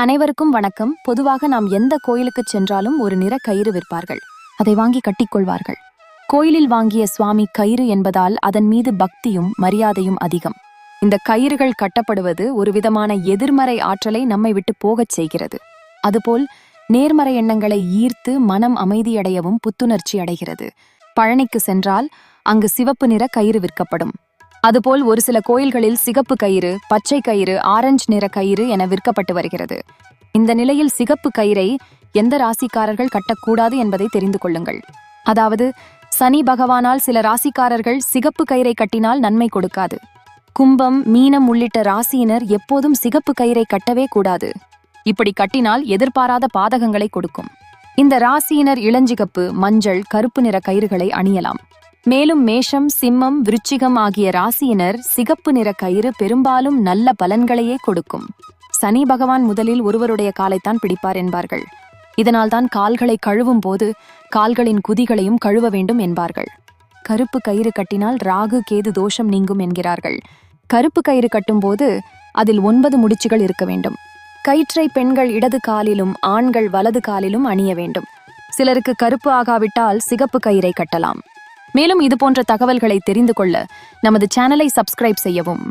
அனைவருக்கும் வணக்கம். பொதுவாக நாம் எந்த கோயிலுக்கு சென்றாலும் ஒரு நிற கயிறு விற்பார்கள். அதை வாங்கி கட்டிக்கொள்வார்கள் கோயிலில் வாங்கிய சுவாமி கயிறு என்பதால் அதன் மீது பக்தியும் மரியாதையும் அதிகம். இந்த கயிறுகள் கட்டப்படுவது ஒரு விதமான எதிர்மறை ஆற்றலை நம்மை விட்டு போகச் செய்கிறது. அதுபோல் நேர்மறை எண்ணங்களை ஈர்த்து மனம் அமைதியடையவும் புத்துணர்ச்சி அடைகிறது. பழனிக்கு சென்றால் அங்கு சிவப்பு நிற கயிறு விற்கப்படும். அதுபோல் ஒரு சில கோயில்களில் சிகப்பு கயிறு பச்சை கயிறு ஆரஞ்சு நிற கயிறு என விற்கப்பட்டு வருகிறது. இந்த நிலையில் சிகப்பு கயிறை எந்த ராசிக்காரர்கள் கட்டக்கூடாது என்பதை தெரிந்து கொள்ளுங்கள். அதாவது சனி பகவானால் சில ராசிக்காரர்கள் சிகப்பு கயிறை கட்டினால் நன்மை கொடுக்காது. கும்பம் மீனம் உள்ளிட்ட ராசியினர் எப்போதும் சிகப்பு கயிறை கட்டவே கூடாது. இப்படி கட்டினால் எதிர்பாராத பாதகங்களை கொடுக்கும். இந்த ராசியினர் இளஞ்சிகப்பு மஞ்சள் கருப்பு நிற கயிறுகளை அணியலாம். மேலும் மேஷம் சிம்மம் விருச்சிகம் ஆகிய ராசியினர் சிகப்பு நிற கயிறு பெரும்பாலும் நல்ல பலன்களையே கொடுக்கும். சனி பகவான் முதலில் ஒருவருடைய காலைத்தான் பிடிப்பார் என்பார்கள். இதனால்தான் கால்களை கழுவும் போது கால்களின் குதிகளையும் கழுவ வேண்டும் என்பார்கள். கருப்பு கயிறு கட்டினால் ராகு கேது தோஷம் நீங்கும் என்கிறார்கள். கருப்பு கயிறு கட்டும்போது அதில் ஒன்பது முடிச்சுகள் இருக்க வேண்டும். கயிற்றை பெண்கள் இடது காலிலும் ஆண்கள் வலது காலிலும் அணிய வேண்டும். சிலருக்கு கருப்பு ஆகாவிட்டால் சிகப்பு கயிறை கட்டலாம். மேலும் இது போன்ற தகவல்களை தெரிந்து கொள்ள நமது சேனலை சப்ஸ்கிரைப் செய்யவும்.